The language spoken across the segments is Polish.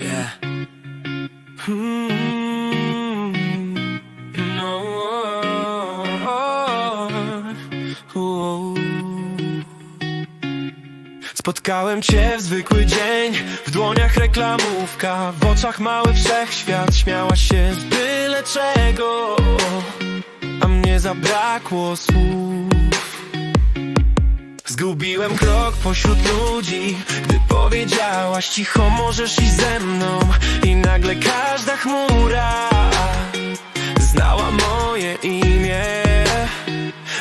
Yeah. Mm, no. Ooh. Spotkałem cię w zwykły dzień W dłoniach reklamówka W oczach mały wszechświat Śmiałaś się z byle czego A mnie zabrakło słów Zgubiłem krok pośród ludzi. Gdy powiedziałaś cicho możesz iść ze mną. I nagle każda chmura Znała moje imię.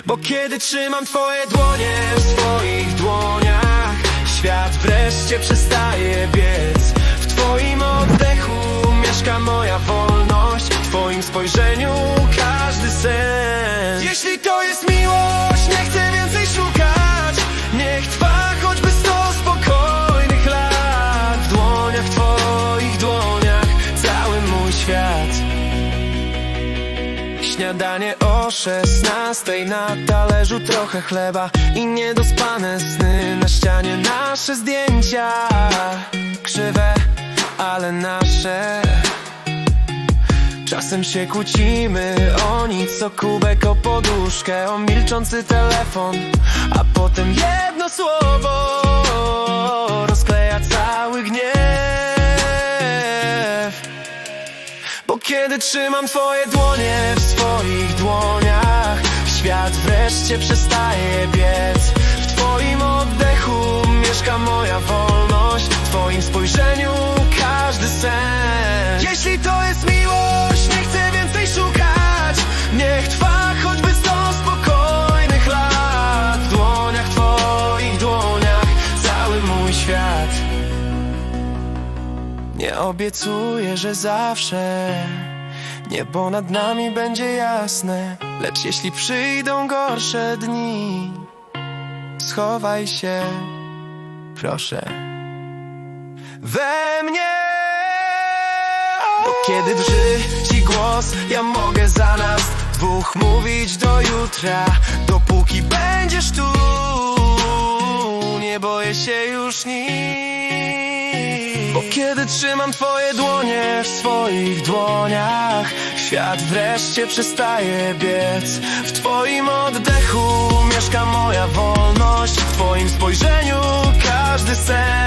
Bo kiedy trzymam twoje dłonie w swoich dłoniach Świat wreszcie przestaje biec. W twoim oddechu mieszka moja wolność. W twoim spojrzeniu każdy sen Jeśli to jest miłość, Śniadanie o szesnastej Na talerzu trochę chleba I niedospane sny Na ścianie. Nasze zdjęcia Krzywe, ale nasze. Czasem się kłócimy o nic, o kubek, o poduszkę, o milczący telefon A potem jedno słowo rozkleja cały gniew. Bo kiedy trzymam twoje dłonie wreszcie przestaje biec. W twoim oddechu mieszka moja wolność. W twoim spojrzeniu każdy sen. Jeśli to jest miłość, nie chcę więcej szukać. Niech trwa choćby sto spokojnych lat. W dłoniach twoich dłoniach cały mój świat. Nie obiecuję, że zawsze niebo nad nami będzie jasne, lecz jeśli przyjdą gorsze dni, schowaj się, proszę, we mnie. Bo kiedy drży ci głos, ja mogę za nas dwóch mówić do jutra, dopóki będziesz tu, nie boję się już nic. Kiedy trzymam twoje dłonie w swoich dłoniach Świat wreszcie przestaje biec. W twoim oddechu mieszka moja wolność W twoim spojrzeniu każdy sen